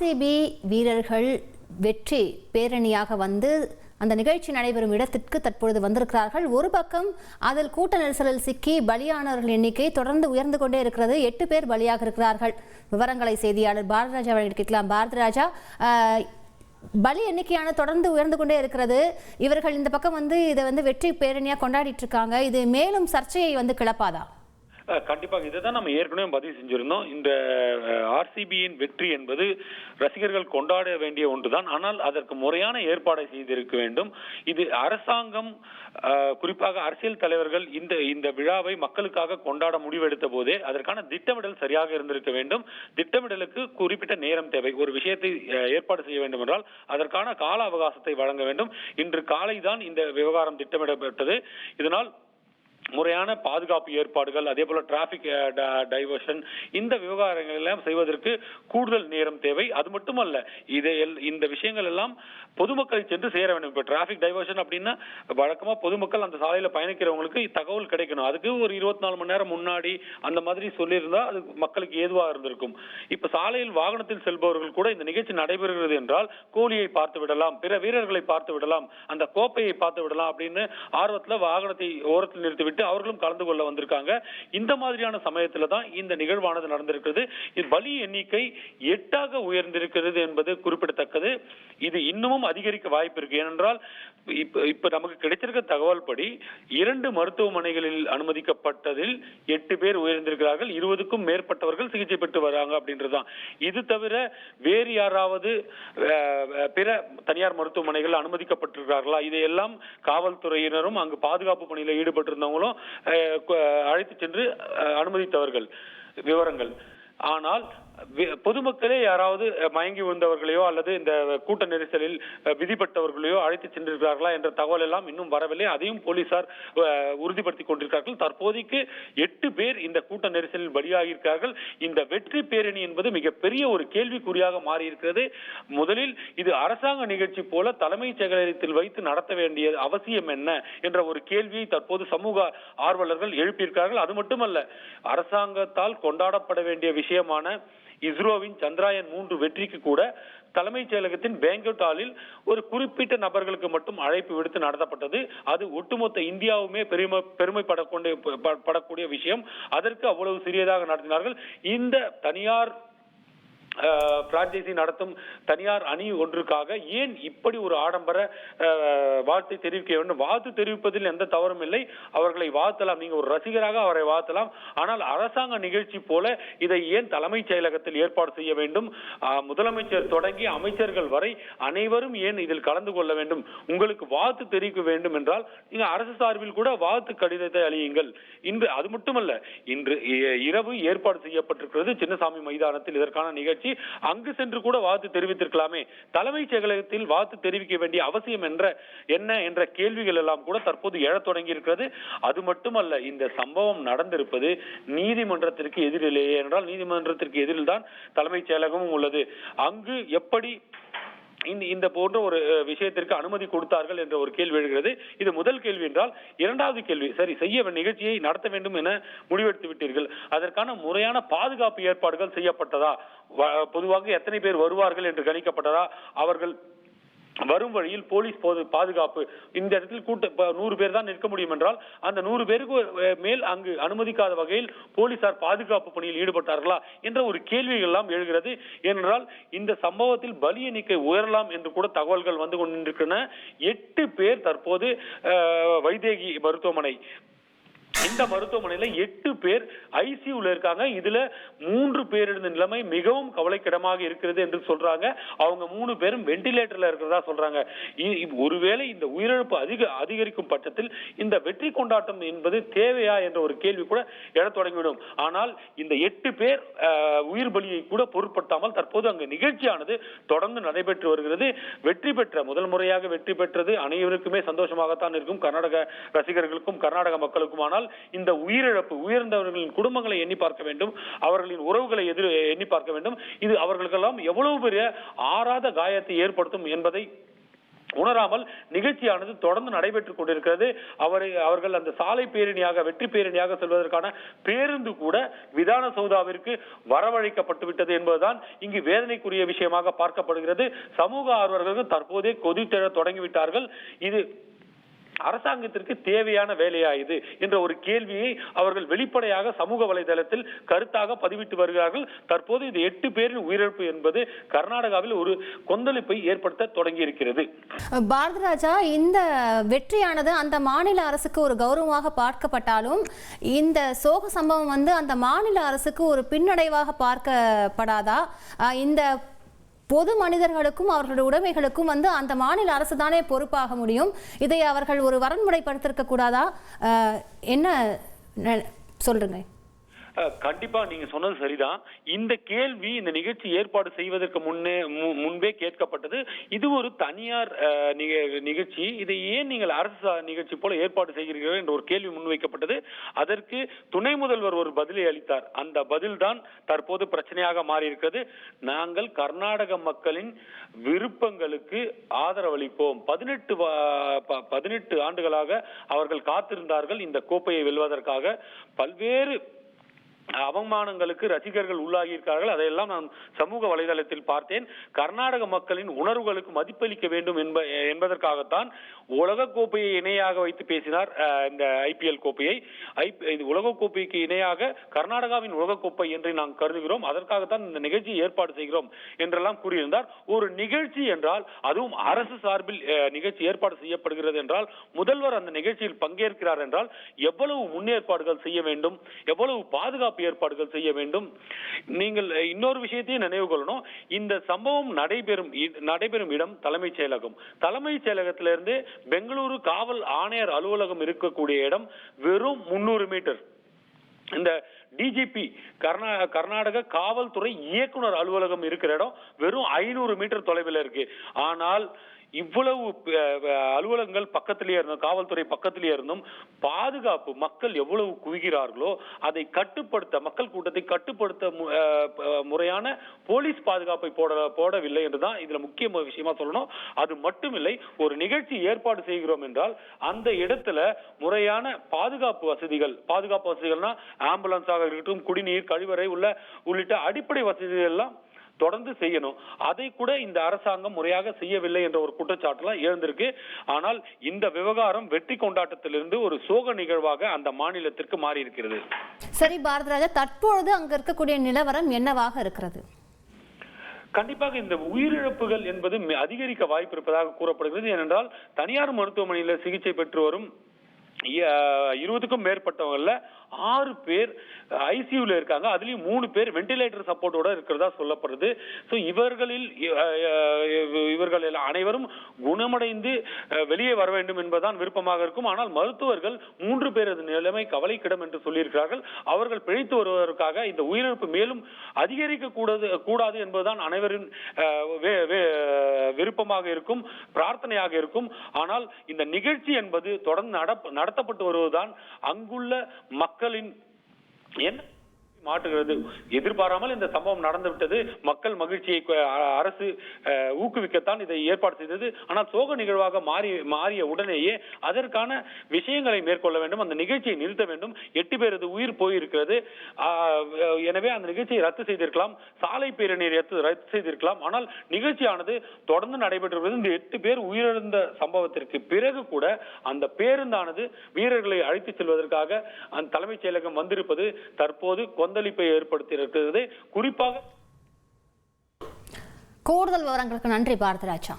RCB வீரர்கள் வெற்றி பேரணியாக வந்து அந்த நிகழ்ச்சி நடைபெறும் இடத்திற்கு தற்பொழுது வந்திருக்கிறார்கள். ஒரு பக்கம் அதில் கூட்ட நெரிசலில் சிக்கி பலியானவர்கள் எண்ணிக்கை தொடர்ந்து உயர்ந்து கொண்டே இருக்கிறது. எட்டு பேர் பலியாக இருக்கிறார்கள். விவரங்களை செய்தியாளர் பாரதராஜா வழங்கிட்டு கேட்கலாம். பாரதராஜா பலி எண்ணிக்கையான தொடர்ந்து உயர்ந்து கொண்டே இருக்கிறது. இவர்கள் இந்த பக்கம் வந்து இதை வந்து வெற்றி பேரணியாக கொண்டாடிட்டு இருக்காங்க. இது மேலும் சர்ச்சையை வந்து கிளப்பாதா? கண்டிப்பாக இதை தான் நம்ம ஏற்கனவே பதிவு செஞ்சிருந்தோம். இந்த ஆர்சிபியின் வெற்றி என்பது ரசிகர்கள் கொண்டாட வேண்டிய ஒன்றுதான். ஆனால் அதற்கு முறையான ஏற்பாடை செய்திருக்க வேண்டும். இது அரசாங்கம் குறிப்பாக அரசியல் தலைவர்கள் இந்த இந்த விழாவை மக்களுக்காக கொண்டாட முடிவெடுத்த போதே அதற்கான திட்டமிடல் சரியாக இருந்திருக்க வேண்டும். திட்டமிடலுக்கு குறிப்பிட்ட நேரம் தேவை. ஒரு விஷயத்தை ஏற்பாடு செய்ய வேண்டும் என்றால் அதற்கான கால அவகாசத்தை வழங்க வேண்டும். இன்று காலை தான் இந்த விவகாரம் திட்டமிடப்பட்டது. இதனால் முறையான பாதுகாப்பு ஏற்பாடுகள் அதே போல டிராபிக் டைவர்ஷன் இந்த விவகாரங்கள் எல்லாம் செய்வதற்கு கூடுதல் நேரம் தேவை. அது மட்டுமல்ல இதை எல்- இந்த விஷயங்கள் எல்லாம் பொதுமக்களை சென்று சேர வேண்டும். இப்போ டிராபிக் டைவர்ஷன் அப்படின்னா வழக்கமாக பொதுமக்கள் அந்த சாலையில் பயணிக்கிறவங்களுக்கு தகவல் கிடைக்கணும். அதுக்கு ஒரு இருபத்தி நாலு மணி நேரம் முன்னாடி அந்த மாதிரி சொல்லியிருந்தா அது மக்களுக்கு ஏதுவாக இருந்திருக்கும். இப்போ சாலையில் வாகனத்தில் செல்பவர்கள் கூட இந்த நிகழ்ச்சி நடைபெறுகிறது என்றால் கோலியை பார்த்து விடலாம் பிற வீரர்களை பார்த்து விடலாம் அந்த கோப்பையை பார்த்து விடலாம் அப்படின்னு ஆர்வத்தில் வாகனத்தை ஓரத்தில் நிறுத்திவிட்டு அவர்களும் கலந்து கொள்ள வந்திருக்காங்க. இந்த மாதிரியான சமயத்துல தான் இந்த நிகழ்வானது நடந்திருக்கிறது. பலி எண்ணிக்கை எட்டாக உயர்ந்திருக்கிறது என்பது குறிப்பிடத்தக்கது. இது இன்னமும் அதிகரிக்க வாய்ப்பு இருக்கு. ஏனென்றால் இப்ப இப்ப நமக்கு கிடைத்திருக்க தகவல் படி இரண்டு மருத்துவமனைகளில் அனுமதிக்கப்பட்டதில் எட்டு பேர் உயர்ந்திருக்கிறார்கள். இருபதுக்கும் மேற்பட்டவர்கள் சிகிச்சை பெற்று வராங்க அப்படின்றதுதான். இது தவிர வேறு யாராவது பிற தனியார் மருத்துவமனைகள் அனுமதிக்கப்பட்டிருக்கிறார்களா? இதையெல்லாம் காவல்துறையினரும் அங்கு பாதுகாப்பு பணியில் ஈடுபட்டிருந்தவங்களும் அஹ், அழைத்து சென்று அனுமதித்தவர்கள் விவரங்கள். ஆனால் பொதுமக்களே யாராவது மயங்கி விழுந்தவர்களையோ அல்லது இந்த கூட்ட நெரிசலில் விதிப்பட்டவர்களையோ அழைத்து சென்றிருக்கிறார்களா என்ற தகவல் எல்லாம் இன்னும் வரவில்லை. அதையும் போலீசார் உறுதிப்படுத்திக் கொண்டிருக்கிறார்கள். தற்போதைக்கு எட்டு பேர் இந்த கூட்ட நெரிசலில் பலியாகியிருக்கிறார்கள். இந்த வெற்றி பேரணி என்பது மிகப்பெரிய ஒரு கேள்விக்குறியாக மாறியிருக்கிறது. முதலில் இது அரசாங்க நிகழ்ச்சி போல தலைமைச் செயலகத்தில் வைத்து நடத்த வேண்டிய அவசியம் என்ன என்ற ஒரு கேள்வியை தற்போது சமூக ஆர்வலர்கள் எழுப்பியிருக்கிறார்கள். அது மட்டுமல்ல அரசாங்கத்தால் கொண்டாடப்பட வேண்டிய விஷயமான இஸ்ரோவின் சந்திராயன் மூன்று வெற்றிக்கு கூட தலைமைச் செயலகத்தின் பேங்கட் ஹாலில் ஒரு குறிப்பிட்ட நபர்களுக்கு மட்டும் அழைப்பு விடுத்து நடத்தப்பட்டது. அது ஒட்டுமொத்த இந்தியாவுமே பெருமை பெருமைப்படக்கூடிய படக்கூடிய விஷயம். அதற்கு அவ்வளவு சிறியதாக நடத்தினார்கள். இந்த தனியார் பிரான்சைசி நடத்தும் தனியார் அணி ஒன்றுக்காக ஏன் இப்படி ஒரு ஆடம்பர வாழ்த்தை தெரிவிக்க வேண்டும்? வாழ்த்து தெரிவிப்பதில் எந்த தவறும் இல்லை. அவர்களை வாழ்த்தலாம். நீங்க ஒரு ரசிகராக அவரை வாழ்த்தலாம். ஆனால் அரசாங்க நிகழ்ச்சி போல இதை ஏன் தலைமைச் செயலகத்தில் ஏற்பாடு செய்ய வேண்டும்? முதலமைச்சர் தொடங்கி அமைச்சர்கள் வரை அனைவரும் ஏன் இதில் கலந்து கொள்ள வேண்டும்? உங்களுக்கு வாழ்த்து தெரிவிக்க வேண்டும் என்றால் நீங்க அரசு சார்பில் கூட வாழ்த்து கடிதத்தை அழியுங்கள் இன்று அது மட்டுமல்ல இன்று இரவு ஏற்பாடு செய்யப்பட்டிருக்கிறது. சின்னசாமி மைதானத்தில் இதற்கான நிகழ்ச்சி அங்கு சென்று கூட வாழ்த்து தெரிவித்திருக்கலாமே. தலைமைச் செயலகத்தில் வாழ்த்து தெரிவிக்க வேண்டிய அவசியம் என்ற என்ன என்ற கேள்விகள் எல்லாம் கூட தற்போது எழத் தொடங்கி இருக்கிறது அது மட்டுமல்ல இந்த சம்பவம் நடந்திருப்பது நீதிமன்றத்திற்கு எதிரிலேயே என்றால் நீதிமன்றத்திற்கு எதிரில் தான் தலைமைச் செயலகமும் உள்ளது. அங்கு எப்படி இந்த இந்த போன்ற ஒரு விஷயத்திற்கு அனுமதி கொடுத்தார்கள் என்ற ஒரு கேள்வி எழுகிறது. இது முதல் கேள்வி என்றால் இரண்டாவது கேள்வி சரி செய்ய நிகழ்ச்சியை நடத்த வேண்டும் என முடிவெடுத்து விட்டீர்கள். அதற்கான முறையான பாதுகாப்பு ஏற்பாடுகள் செய்யப்பட்டதா? வ- பொதுவாக எத்தனை பேர் வருவார்கள் என்று கணிக்கப்பட்டதா? அவர்கள் வரும் வழியில் போலீஸ் போது பாதுகாப்பு. இந்த இடத்தில் கூட்ட நூறு பேர் தான் நிற்க முடியும் என்றால் அந்த நூறு பேருக்கு மேல் அங்கு அனுமதிக்காத வகையில் போலீசார் பாதுகாப்பு பணியில் ஈடுபட்டார்களா என்ற ஒரு கேள்விகள் எல்லாம் எழுகிறது. ஏனென்றால் இந்த சம்பவத்தில் பலி எண்ணிக்கை உயரலாம் என்று கூட தகவல்கள் வந்து கொண்டிருக்கின்றன. எட்டு பேர் தற்போது வைதேகி மருத்துவமனை இந்த மருத்துவமனையில எட்டு பேர் ஐசியூல இருக்காங்க. இதுல மூன்று பேரின் நிலைமை மிகவும் கவலைக்கிடமாக இருக்கிறது என்று சொல்றாங்க. அவங்க மூணு பேரும் வெண்டிலேட்டர்ல இருக்கிறதா சொல்றாங்க. இ- ஒருவேளை இந்த உயிரிழப்பு அதிக அதிகரிக்கும் பட்சத்தில் இந்த வெற்றி கொண்டாட்டம் என்பது தேவையா என்ற ஒரு கேள்வி கூட எழத் தொடங்கிவிடும். ஆனால் இந்த எட்டு பேர் உயிர் பலியை கூட பொருட்படுத்தாமல் தற்போது அங்கு நிகழ்ச்சியானது தொடர்ந்து நடைபெற்று வருகிறது. வெற்றி பெற்ற முதல் முறையாக வெற்றி பெற்றது அனைவருக்குமே சந்தோஷமாகத்தான் இருக்கும். கர்நாடக ரசிகர்களுக்கும் கர்நாடக மக்களுக்கும் ஆனால் இந்த உயிரிழப்பு உயர்ந்தவர்களின் குடும்பங்களை எண்ணி பார்க்க வேண்டும் அவர்களின் உறவுகளை எதிர் எண்ணி பார்க்க வேண்டும். இது அவர்களுக்கெல்லாம் எவ்வளவு பெரிய ஆறாத காயத்தை ஏற்படுத்தும் என்பதை உணராமல் நிகழ்ச்சியானது தொடர்ந்து நடைபெற்றுக் கொண்டிருக்கிறது. அவரை அவர்கள் அந்த சாலை பேரணியாக வெற்றி பேரணியாக செல்வதற்கான பேருந்து கூட விதான சௌதாவிற்கு வரவழைக்கப்பட்டு விட்டது என்பதுதான் இங்கு வேதனைக்குரிய விஷயமாக பார்க்கப்படுகிறது. சமூக ஆர்வலர்கள் தற்போதே கொதித்தெழ தொடங்கிவிட்டார்கள். இது அரசாங்கத்திற்கு தேவையான வேலையா இது என்ற ஒரு கேள்வியை அவர்கள் வெளிப்படையாக சமூக வலைதளத்தில் கருத்தாக பதிவிட்டு வருகிறார்கள். தற்போது இது எட்டு பேரின் உயிரிழப்பு என்பது கர்நாடகாவில் ஒரு கொந்தளிப்பை ஏற்படுத்த தொடங்கி இருக்கிறது பாரதராஜா இந்த வெற்றியானது அந்த மாநில அரசுக்கு ஒரு கௌரவமாக பார்க்கப்பட்டாலும் இந்த சோக சம்பவம் வந்து அந்த மாநில அரசுக்கு ஒரு பின்னடைவாக பார்க்கப்படாதா? இந்த பொது மனிதர்களுக்கும் அவர்களுடைய உடைமைகளுக்கும் வந்து அந்த மாநில அரசு தானே பொறுப்பாக முடியும். இதை அவர்கள் ஒரு வரன்முறைப்படுத்திருக்க கூடாதா? என்ன சொல்றேங்க கண்டிப்பா நீங்க சொன்னது சரிதான். இந்த கேள்வி இந்த நிகழ்ச்சி ஏற்பாடு செய்வதற்கு முன்னே மு- முன்பே கேட்கப்பட்டது. இது ஒரு தனியார் நிகழ்ச்சி. இதை ஏன் நீங்கள் அரசு நிகழ்ச்சி போல ஏற்பாடு செய்கிறீர்கள் என்ற ஒரு கேள்வி முன்வைக்கப்பட்டது. அதற்கு துணை முதல்வர் ஒரு பதிலை அளித்தார். அந்த பதில் தான் தற்போது பிரச்சனையாக மாறியிருக்கிறது. நாங்கள் கர்நாடக மக்களின் விருப்பங்களுக்கு ஆதரவளிப்போம். பதினெட்டு பதினெட்டு ஆண்டுகளாக அவர்கள் காத்திருந்தார்கள் இந்த கோப்பையை வெல்வதற்காக. பல்வேறு அவமானங்களுக்கு ரசிகர்கள் உள்ளாகியிருக்கார்கள். அதையெல்லாம் நான் சமூக வலைதளத்தில் பார்த்தேன். கர்நாடக மக்களின் உணர்வுகளுக்கு மதிப்பளிக்க வேண்டும் என்ப என்பதற்காகத்தான் உலக கோப்பையை இணையாக வைத்து பேசினார் இந்த ஐபிஎல் கோப்பையை. ஐ- இது உலக கோப்பைக்கு இணையாக கர்நாடகாவின் உலக கோப்பை என்று நாம் கருதுகிறோம். அதற்காகத்தான் இந்த நிகழ்ச்சியை ஏற்பாடு செய்கிறோம் என்றெல்லாம் கூறியிருந்தார். ஒரு நிகழ்ச்சி என்றால் அதுவும் அரசு சார்பில் நிகழ்ச்சி ஏற்பாடு செய்யப்படுகிறது என்றால் முதல்வர் அந்த நிகழ்ச்சியில் பங்கேற்கிறார் என்றால் எவ்வளவு முன்னேற்பாடுகள் செய்ய வேண்டும்? எவ்வளவு பாதுகாப்பு ஏற்பாடுகள் செய்ய வேண்டும். நீங்கள் இன்னொரு விஷயத்தையும் நினைவு கொள்ளணும். இந்த சம்பவம் நடைபெறும் இ- நடைபெறும் இடம் தலைமைச் செயலகம். தலைமைச் செயலகத்திலிருந்து பெங்களூரு காவல் ஆணையர் அலுவலகம் இருக்கக்கூடிய இடம் வெறும் முன்னூறு மீட்டர். இந்த டிஜிபி கர்நா கர்நாடக காவல்துறை இயக்குனர் அலுவலகம் இருக்கிற இடம் வெறும் ஐநூறு மீட்டர் தொலைவில் இருக்கு. ஆனால் இவ்வளவு அலுவலகங்கள் பக்கத்திலேயே இருந்தும் காவல்துறை பக்கத்திலேயே இருந்தும் பாதுகாப்பு மக்கள் எவ்வளவு குவிகிறார்களோ அதை கட்டுப்படுத்த மக்கள் கூட்டத்தை கட்டுப்படுத்த மு- முறையான போலீஸ் பாதுகாப்பை போட போடவில்லை என்றுதான் இதுல முக்கிய விஷயமா சொல்லணும். அது மட்டுமில்லை ஒரு நிகழ்ச்சி ஏற்பாடு செய்கிறோம் என்றால் அந்த இடத்துல முறையான பாதுகாப்பு வசதிகள் பாதுகாப்பு வசதிகள்னா ஆம்புலன்ஸாக இருக்கட்டும் குடிநீர் கழிவறை உள்ள உள்ளிட்ட அடிப்படை வசதிகள் எல்லாம் தொடர்ந்து செய்யணும். அதை கூட இந்த அரசாங்கம் முறையாக செய்யவில்லை என்ற ஒரு குற்றச்சாட்டுலாம் எழுந்திருக்கு. ஆனால் இந்த விவகாரம் வெற்றி கொண்டாட்டத்திலிருந்து ஒரு சோக நிகழ்வாக அந்த மாநிலத்திற்கு மாறி இருக்கிறது சரி பாரதி ராஜா தற்பொழுது அங்க இருக்கக்கூடிய நிலவரம் என்னவாக இருக்கிறது? கண்டிப்பாக இந்த உயிரிழப்புகள் என்பது அதிகரிக்க வாய்ப்பு இருப்பதாக கூறப்படுகிறது. ஏனென்றால் தனியார் மருத்துவமனையில சிகிச்சை பெற்று வரும் இருபதுக்கும் மேற்பட்டவங்களில் ஆறு பேர் ஐசியூவில் இருக்காங்க. அதுலேயும் மூணு பேர் வெண்டிலேட்டர் சப்போர்ட்டோட இருக்கிறதா சொல்லப்படுது. ஸோ இவர்களில் இ- இவர்கள் எல்லாம் அனைவரும் குணமடைந்து வெளியே வர வேண்டும் என்பதுதான் விருப்பமாக இருக்கும். ஆனால் மருத்துவர்கள் மூன்று பேரது நிலைமை கவலைக்கிடம் என்று சொல்லியிருக்கிறார்கள். அவர்கள் பிழைத்து வருவதற்காக இந்த உயிரிழப்பு மேலும் அதிகரிக்க கூடாது கூடாது என்பதுதான் அனைவரின் வே- வே- விருப்பமாக இருக்கும் பிரார்த்தனையாக இருக்கும். ஆனால் இந்த நிகழ்ச்சி என்பது தொடர்ந்து நட நடத்தப்பட்டு வருவதுதான் அங்குள்ள மக்களின் என்ன? மாற்றுகிறது. எதிர்பாராமல் இந்த சம்பவம் நடந்து விட்டது மக்கள் மகிழ்ச்சியை அரசு ஊக்குவிக்கத்தான் இதை ஏற்பாடு செய்தது. ஆனால் சோக நிகழ்வாக மாறி மாறிய உடனேயே அதற்கான விஷயங்களை மேற்கொள்ள வேண்டும். அந்த நிகழ்ச்சியை நிறுத்த வேண்டும். எட்டு பேரது உயிர் போயிருக்கிறது. எனவே அந்த நிகழ்ச்சியை ரத்து செய்திருக்கலாம். சாலை பேரணியை ரத்து ரத்து செய்திருக்கலாம். ஆனால் நிகழ்ச்சியானது தொடர்ந்து நடைபெற்று இந்த எட்டு பேர் உயிரிழந்த சம்பவத்திற்கு பிறகு கூட அந்த பேருந்தானது வீரர்களை அழைத்துச் செல்வதற்காக அந்த தலைமைச் செயலகம் வந்திருப்பது தற்போது கொந்தளிப்பை ஏற்படுத்தி இருக்கிறது குறிப்பாக கூடுதல் விவரங்களுக்கு நன்றி பாரதி ராஜா